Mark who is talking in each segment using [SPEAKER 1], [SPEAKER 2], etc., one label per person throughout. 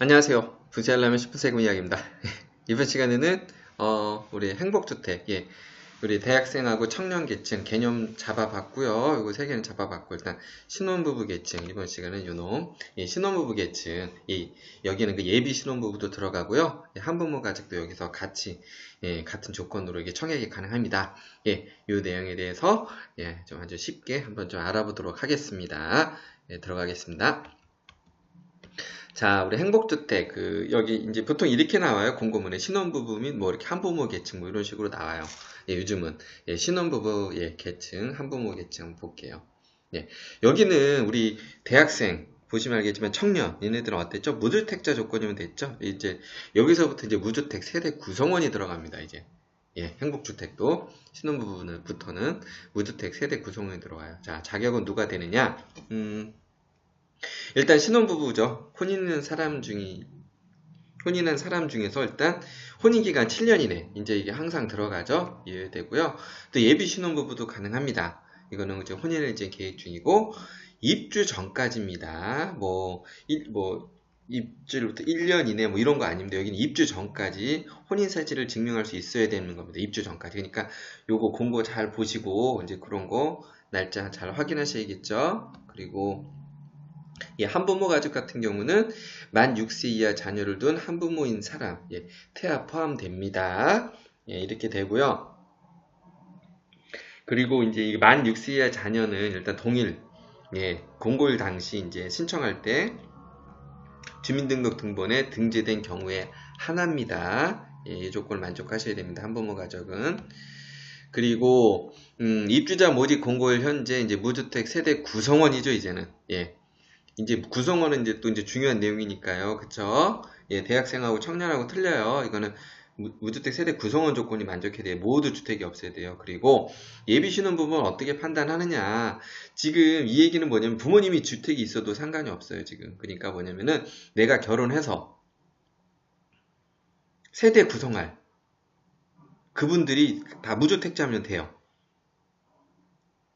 [SPEAKER 1] 안녕하세요. 부자라면 10분 세금 이야기입니다. 이번 시간에는 어, 우리 행복주택, 예, 우리 대학생하고 청년계층 개념 잡아봤고요. 이거 세 개는 잡아봤고 일단 신혼부부 계층 이번 시간은 요놈 예, 신혼부부 계층 예, 여기는 그 예비 신혼부부도 들어가고요. 예, 한부모 가족도 여기서 같이 예, 같은 조건으로 이게 청약이 가능합니다. 예, 요 내용에 대해서 예, 좀 아주 쉽게 한번 좀 알아보도록 하겠습니다. 예, 들어가겠습니다. 자, 우리 행복주택, 그, 여기 이제 보통 이렇게 나와요. 공고문에 신혼부부 및 뭐 이렇게 한부모 계층 뭐 이런 식으로 나와요. 예, 요즘은. 예, 신혼부부, 예, 계층, 한부모 계층 볼게요. 예, 여기는 우리 대학생, 보시면 알겠지만 청년, 얘네들은 어땠죠? 무주택자 조건이면 됐죠? 이제 여기서부터 이제 무주택 세대 구성원이 들어갑니다, 이제. 예, 행복주택도 신혼부부부터는 무주택 세대 구성원이 들어와요. 자, 자격은 누가 되느냐? 음, 일단 신혼부부죠. 혼인한 사람 중이 혼인한 사람 중에서 일단 혼인 기간 7년이네. 이제 이게 항상 들어가죠. 이해되고요. 또 예비 신혼부부도 가능합니다. 이거는 이제 혼인을 이제 계획 중이고 입주 전까지입니다. 뭐, 일, 뭐 입주로부터 1년 이내 뭐 이런 거 아닙니다. 여기는 입주 전까지 혼인 사실을 증명할 수 있어야 되는 겁니다. 입주 전까지. 그러니까 요거 공고 잘 보시고 이제 그런 거 날짜 잘 확인하셔야겠죠. 그리고 예, 한부모 가족 같은 경우는 만 6세 이하 자녀를 둔 한부모인 사람, 예, 태아 포함됩니다. 예, 이렇게 되고요. 그리고 이제 만 6세 이하 자녀는 일단 동일, 예, 공고일 당시 이제 신청할 때 주민등록 등본에 등재된 경우에 하나입니다. 예, 이 조건을 만족하셔야 됩니다. 한부모 가족은. 그리고 음, 입주자 모집 공고일 현재 이제 무주택 세대 구성원이죠 이제는 예 이제 구성원은 이제 또 이제 중요한 내용이니까요. 그쵸? 예, 대학생하고 청년하고 틀려요. 이거는 무주택 세대 구성원 조건이 만족해야 돼요. 모두 주택이 없어야 돼요. 그리고 예비 신혼부부는 어떻게 판단하느냐. 지금 이 얘기는 뭐냐면 부모님이 주택이 있어도 상관이 없어요. 지금. 그러니까 뭐냐면은 내가 결혼해서 세대 구성할 그분들이 다 무주택자면 돼요.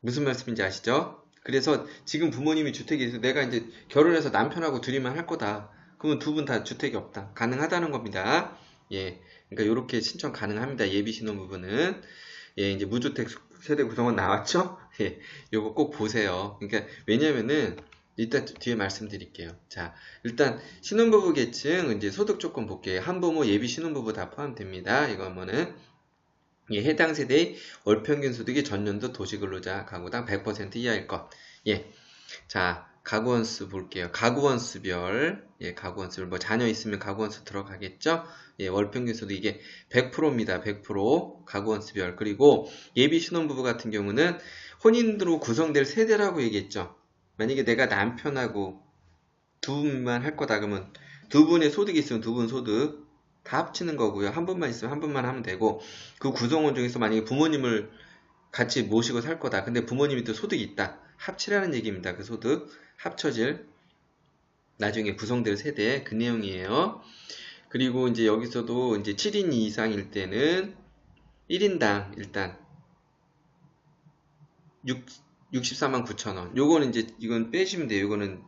[SPEAKER 1] 무슨 말씀인지 아시죠? 그래서 지금 부모님이 주택이 있어 내가 이제 결혼해서 남편하고 둘이만 할 거다. 그러면 두 분 다 주택이 없다. 가능하다는 겁니다. 예. 그러니까 이렇게 신청 가능합니다. 예비 신혼부부는. 예, 이제 무주택 세대 구성원 나왔죠? 예. 요거 꼭 보세요. 그러니까 왜냐면은 일단 뒤에 말씀드릴게요. 자, 일단 신혼부부 계층 이제 소득 조건 볼게요. 한부모 예비 신혼부부 다 포함됩니다. 이거 뭐는 예, 해당 세대의 월평균 소득이 전년도 도시근로자 가구당 100% 이하일 것. 예. 자, 가구원수 볼게요. 가구원수별, 예, 가구원수별, 뭐 자녀 있으면 가구원수 들어가겠죠? 예, 월평균 소득 이게 100%입니다. 100% 가구원수별. 그리고 예비 신혼부부 같은 경우는 혼인으로 구성될 세대라고 얘기했죠. 만약에 내가 남편하고 두 분만 할 거다 그러면 두 분의 소득이 있으면 두 분 소득 다 합치는 거고요. 한 분만 있으면 한 분만 하면 되고 그 구성원 중에서 만약에 부모님을 같이 모시고 살 거다. 근데 부모님이 또 소득이 있다. 합치라는 얘기입니다. 그 소득 합쳐질 나중에 구성될 세대 그 내용이에요. 그리고 이제 여기서도 이제 7인 이상일 때는 1인당 일단 6, 64만 9천 원. 요거는 이제 이건 빼시면 돼요. 요거는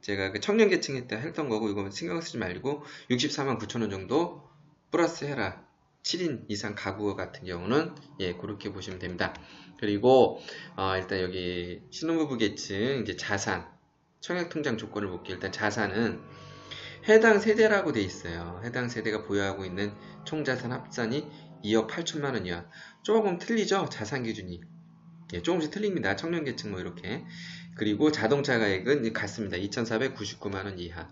[SPEAKER 1] 제가 그 청년 계층에 때 했던 거고 이거 신경 쓰지 말고 64만 9천 원 정도 플러스 해라 7인 이상 가구 같은 경우는 예 그렇게 보시면 됩니다. 그리고 어, 일단 여기 신혼부부 계층 이제 자산 청약통장 조건을 볼게요. 일단 자산은 해당 세대라고 돼 있어요. 해당 세대가 보유하고 있는 총자산 합산이 2억 8천만 원이야. 조금 틀리죠? 자산 기준이. 예, 조금씩 틀립니다. 청년 계층 뭐 이렇게. 그리고 자동차 가액은 같습니다. 2,499만원 이하.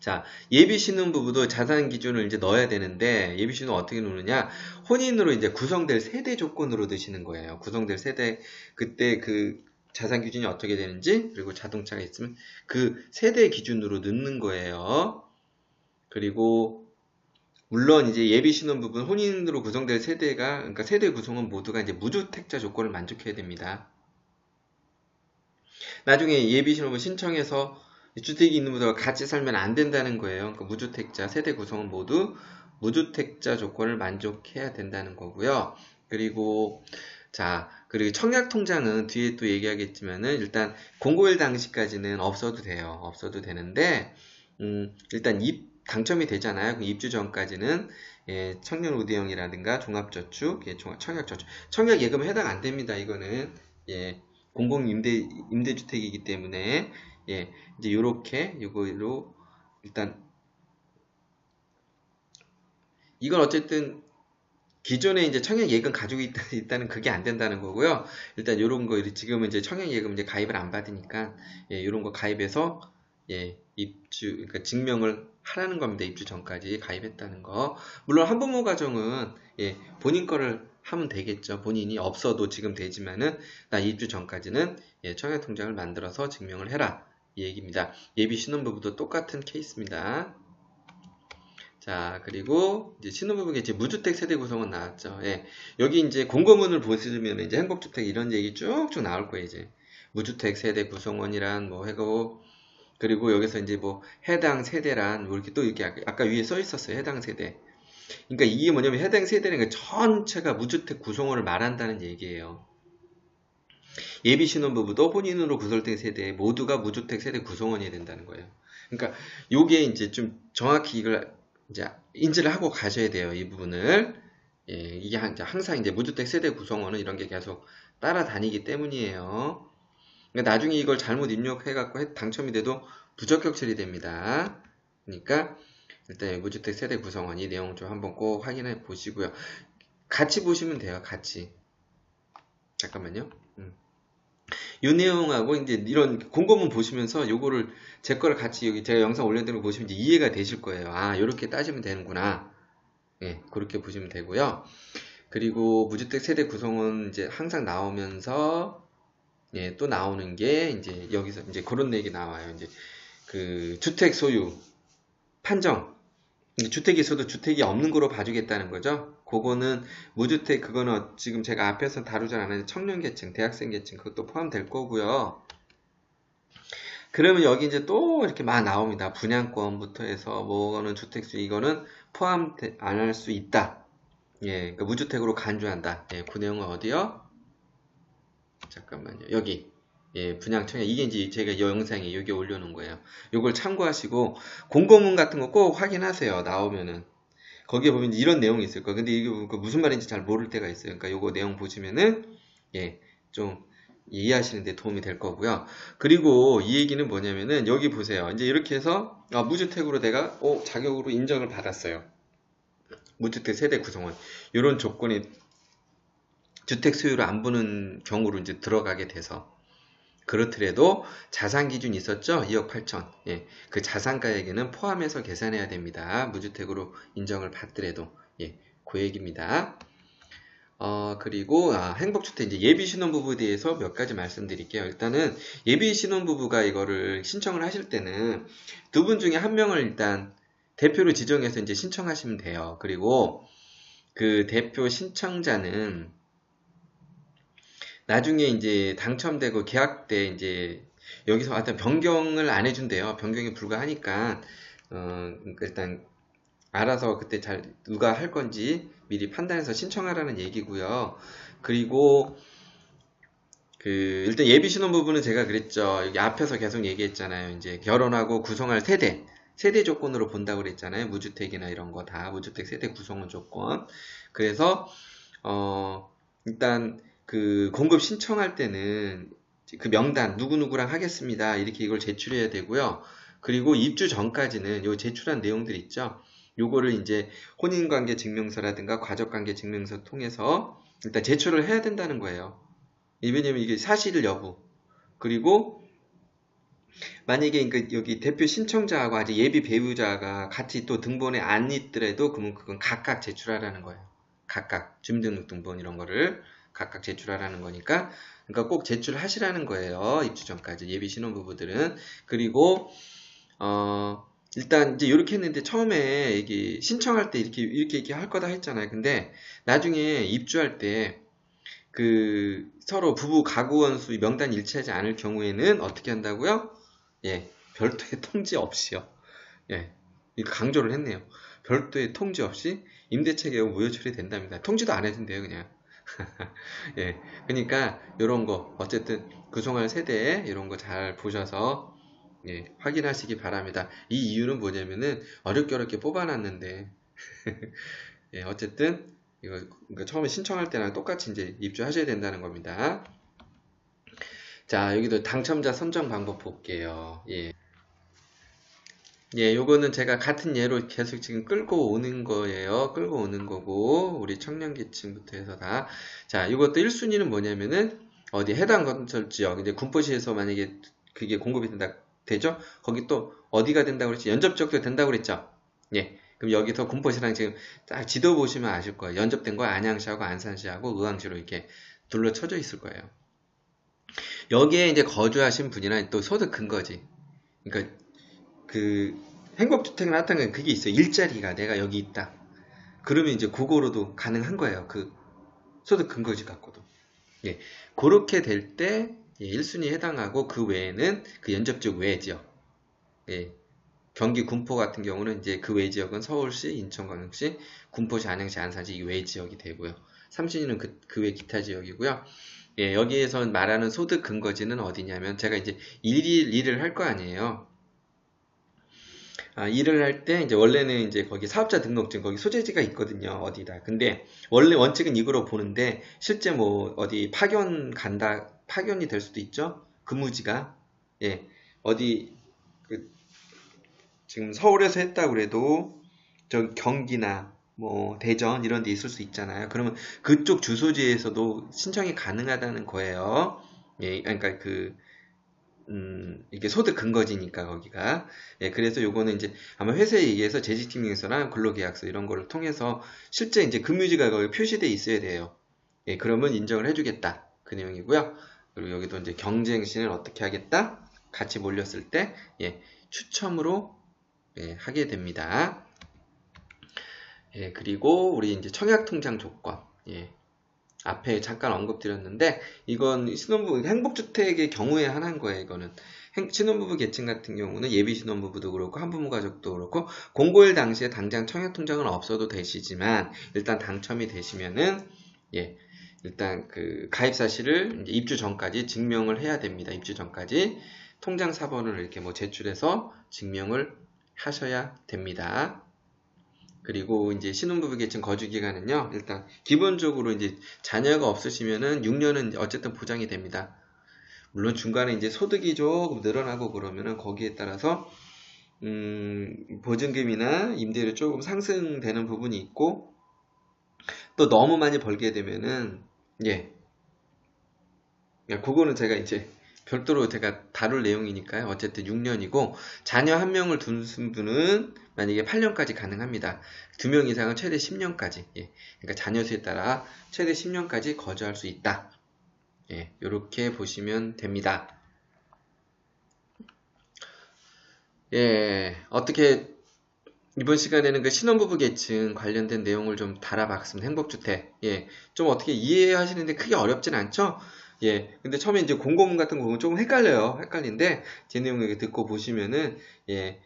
[SPEAKER 1] 자, 예비 신혼부부도 자산 기준을 이제 넣어야 되는데, 예비 신혼 어떻게 놓느냐? 혼인으로 이제 구성될 세대 조건으로 드시는 거예요. 구성될 세대, 그때 그 자산 기준이 어떻게 되는지, 그리고 자동차가 있으면 그 세대 기준으로 넣는 거예요. 그리고 물론 이제 예비 신혼 부분 혼인으로 구성될 세대가 그러니까 세대 구성은 모두가 이제 무주택자 조건을 만족해야 됩니다. 나중에 예비 신혼부 신청해서 주택이 있는 분들과 같이 살면 안 된다는 거예요. 그러니까 무주택자 세대 구성은 모두 무주택자 조건을 만족해야 된다는 거고요. 그리고 자 그리고 청약 통장은 뒤에 또 얘기하겠지만은 일단 공고일 당시까지는 없어도 돼요. 없어도 되는데 음, 일단 입 당첨이 되잖아요. 그 입주 전까지는 예, 청년 우대형이라든가 종합저축, 예, 청약저축, 청약 예금 해당 안 됩니다. 이거는 예, 공공 임대 임대 주택이기 때문에 예, 이제 요렇게 요거로 일단 이건 어쨌든 기존에 이제 청약예금 가지고 있다, 는 그게 안 된다는 거고요. 일단 요런 거 지금은 이제 청약예금 이제 가입을 안 받으니까 예, 요런 거 가입해서 예, 입주 그러니까 증명을 하라는 겁니다. 입주 전까지 가입했다는 거. 물론 한부모 가정은 예, 본인 거를 하면 되겠죠. 본인이 없어도 지금 되지만은 나 입주 전까지는 예, 청약 통장을 만들어서 증명을 해라. 이 얘기입니다. 예비 신혼부부도 똑같은 케이스입니다. 자, 그리고 이제 신혼부부의 이제 무주택 세대 구성은 나왔죠. 예. 여기 이제 공고문을 보시면 이제 행복주택 이런 얘기 쭉쭉 나올 거예요, 이제. 무주택 세대 구성원이란 뭐 해고 그리고 여기서 이제 뭐 해당 세대란 뭐 이렇게 또 이렇게 아까 위에 써 있었어요. 해당 세대. 그러니까 이게 뭐냐면 해당 세대는 전체가 무주택 구성원을 말한다는 얘기예요. 예비 신혼부부도 혼인으로 구설된 세대 모두가 무주택 세대 구성원이 된다는 거예요. 그러니까 요게 이제 좀 정확히 이걸 이제 인지를 하고 가셔야 돼요. 이 부분을. 예, 이게 항상 이제 무주택 세대 구성원은 이런 게 계속 따라다니기 때문이에요. 그러니까 나중에 이걸 잘못 입력해갖고 당첨이 돼도 부적격 처리됩니다. 그러니까 일단 무주택 세대 구성원 이 내용 좀 한번 꼭 확인해 보시고요. 같이 보시면 돼요. 같이. 잠깐만요. 음. 이 내용하고 이제 이런 공고문 보시면서 요거를 제 거를 같이 여기 제가 영상 올려드린 거 보시면 이제 이해가 되실 거예요. 아, 요렇게 따지면 되는구나. 예, 그렇게 보시면 되고요. 그리고 무주택 세대 구성은 이제 항상 나오면서 예, 또 나오는 게 이제 여기서 이제 그런 얘기 나와요. 이제 그 주택 소유 판정 주택이 있어도 주택이 없는 거로 봐주겠다는 거죠. 그거는 무주택 그거는 지금 제가 앞에서 다루지 않았는데 청년계층, 대학생계층 그것도 포함될 거고요. 그러면 여기 이제 또 이렇게 막 나옵니다. 분양권부터 해서 뭐는 주택수 이거는 포함 안 할 수 있다. 예, 그러니까 무주택으로 간주한다. 예, 그 내용은 어디요? 잠깐만요. 여기 예, 분양 청약 이게 이제 제가 이 영상에 여기 올려놓은 거예요. 이걸 참고하시고 공고문 같은 거 꼭 확인하세요. 나오면은 거기에 보면 이런 내용이 있을 거예요. 근데 이게 그 무슨 말인지 잘 모를 때가 있어요. 그러니까 요거 내용 보시면은 예, 좀 이해하시는데 도움이 될 거고요. 그리고 이 얘기는 뭐냐면은 여기 보세요. 이제 이렇게 해서 아, 무주택으로 내가 어, 자격으로 인정을 받았어요. 무주택 세대 구성원 이런 조건이 주택 수요를 안 보는 경우로 이제 들어가게 돼서 그렇더라도 자산 기준이 있었죠? 2억 8천. 예. 그 자산가액에는 포함해서 계산해야 됩니다. 무주택으로 인정을 받더라도. 예. 그 얘기입니다. 어, 그리고, 아, 행복주택, 이제 예비 신혼부부에 대해서 몇 가지 말씀드릴게요. 일단은 예비 신혼부부가 이거를 신청을 하실 때는 두 분 중에 한 명을 일단 대표로 지정해서 이제 신청하시면 돼요. 그리고 그 대표 신청자는 나중에 이제 당첨되고 계약 때 이제 여기서 어떤 변경을 안 해준대요. 변경이 불가하니까 어, 그러니까 일단 알아서 그때 잘 누가 할 건지 미리 판단해서 신청하라는 얘기고요. 그리고 그 일단 예비 신혼 부분은 제가 그랬죠. 여기 앞에서 계속 얘기했잖아요. 이제 결혼하고 구성할 세대 세대 조건으로 본다고 그랬잖아요. 무주택이나 이런 거 다 무주택 세대 구성원 조건. 그래서 어 일단 그 공급 신청할 때는 그 명단 누구누구랑 하겠습니다. 이렇게 이걸 제출해야 되고요. 그리고 입주 전까지는 요 제출한 내용들 있죠. 요거를 이제 혼인관계 증명서라든가 가족관계 증명서 통해서 일단 제출을 해야 된다는 거예요. 왜냐면 이게 사실 여부. 그리고 만약에 그러니까 여기 대표 신청자하고 아직 예비 배우자가 같이 또 등본에 안 있더라도 그러면 그건 각각 제출하라는 거예요. 각각 주민등록 등본 이런 거를 각각 제출하라는 거니까 그러니까 꼭 제출하시라는 거예요. 입주 전까지 예비 신혼부부들은 그리고 어 일단 이제 이렇게 했는데 처음에 이게 신청할 때 이렇게 이렇게 이렇게 할 거다 했잖아요. 근데 나중에 입주할 때 그 서로 부부 가구 원수 명단 일치하지 않을 경우에는 어떻게 한다고요? 예, 별도의 통지 없이요. 예, 강조를 했네요. 별도의 통지 없이 임대차 계약 무효 처리된답니다. 통지도 안 해준대요, 그냥. 예, 그러니까 이런 거 어쨌든 구성할 세대 이런 거 잘 보셔서 예, 확인하시기 바랍니다. 이 이유는 뭐냐면은 어렵게 어렵게 뽑아놨는데 예, 어쨌든 이거 그러니까 처음에 신청할 때랑 똑같이 이제 입주하셔야 된다는 겁니다. 자, 여기도 당첨자 선정 방법 볼게요. 예. 예, 요거는 제가 같은 예로 계속 지금 끌고 오는 거예요. 끌고 오는 거고, 우리 청년계층부터 해서 다. 자, 이것도 1순위는 뭐냐면은, 어디 해당 건설 지역, 이제 군포시에서 만약에 그게 공급이 된다, 되죠? 거기 또 어디가 된다고 그랬지? 연접 지역도 된다고 그랬죠? 예. 그럼 여기서 군포시랑 지금 딱 지도 보시면 아실 거예요. 연접된 거 안양시하고 안산시하고 의왕시로 이렇게 둘러 쳐져 있을 거예요. 여기에 이제 거주하신 분이나 또 소득 근거지. 그러니까 그 행복주택을 나타내는 그게 있어요. 일자리가 내가 여기 있다. 그러면 이제 그거로도 가능한 거예요. 그 소득 근거지 갖고도. 예. 그렇게 될 때, 예, 1순위 해당하고 그 외에는 그 연접 지역 외 지역. 예. 경기 군포 같은 경우는 이제 그 외 지역은 서울시, 인천광역시, 군포시, 안양시, 안산시 이 외 지역이 되고요. 3순위는 그, 그 외 기타 지역이고요. 예, 여기에서 말하는 소득 근거지는 어디냐면 제가 이제 일일 일을 할 거 아니에요. 아, 일을 할 때 이제 원래는 이제 거기 사업자 등록증 거기 소재지가 있거든요. 어디다. 근데 원래 원칙은 이거로 보는데 실제 뭐 어디 파견 간다 파견이 될 수도 있죠. 근무지가 예 어디 그 지금 서울에서 했다 그래도 저 경기나 뭐 대전 이런 데 있을 수 있잖아요. 그러면 그쪽 주소지에서도 신청이 가능하다는 거예요. 예, 그러니까 그 음, 이게 소득 근거지니까 거기가. 예, 그래서 요거는 이제 아마 회사에 의해서 재직증명서나 근로계약서 이런 거를 통해서 실제 이제 근무지가 거기 표시돼 있어야 돼요. 예, 그러면 인정을 해주겠다. 그 내용이고요. 그리고 여기도 이제 경쟁신을 어떻게 하겠다? 같이 몰렸을 때, 예, 추첨으로, 예, 하게 됩니다. 예, 그리고 우리 이제 청약 통장 조건. 예, 앞에 잠깐 언급드렸는데 이건 신혼부부 행복주택의 경우에 한한 거예요 이거는 신혼부부 계층 같은 경우는 예비 신혼부부도 그렇고 한부모 가족도 그렇고 공고일 당시에 당장 청약통장은 없어도 되시지만 일단 당첨이 되시면은 예 일단 그 가입 사실을 입주 전까지 증명을 해야 됩니다 입주 전까지 통장 사본을 이렇게 뭐 제출해서 증명을 하셔야 됩니다. 그리고 이제 신혼부부 계층 거주 기간은요, 일단 기본적으로 이제 자녀가 없으시면은 6년은 어쨌든 보장이 됩니다. 물론 중간에 이제 소득이 조금 늘어나고 그러면은 거기에 따라서 음, 보증금이나 임대료 조금 상승되는 부분이 있고 또 너무 많이 벌게 되면은 예, 그거는 제가 이제 별도로 제가 다룰 내용이니까요. 어쨌든 6년이고 자녀 한 명을 둔 분은 만약에 8년까지 가능합니다. 두 명 이상은 최대 10년까지. 예. 그러니까 자녀 수에 따라 최대 10년까지 거주할 수 있다. 예. 이렇게 보시면 됩니다. 예. 어떻게 이번 시간에는 그 신혼부부 계층 관련된 내용을 좀 달아봤습니다. 행복주택. 예. 좀 어떻게 이해하시는데 크게 어렵진 않죠? 예. 근데 처음에 이제 공고문 같은 거 보면 조금 헷갈려요. 헷갈린데, 제 내용 을 듣고 보시면은, 예.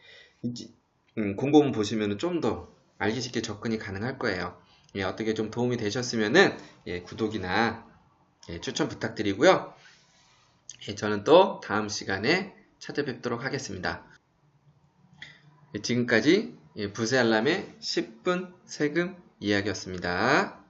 [SPEAKER 1] 음, 공고문 보시면은 좀 더 알기 쉽게 접근이 가능할 거예요. 예. 어떻게 좀 도움이 되셨으면은, 예. 구독이나, 예. 추천 부탁드리고요. 예. 저는 또 다음 시간에 찾아뵙도록 하겠습니다. 예, 지금까지 예, 부세 알람의 10분 세금 이야기였습니다.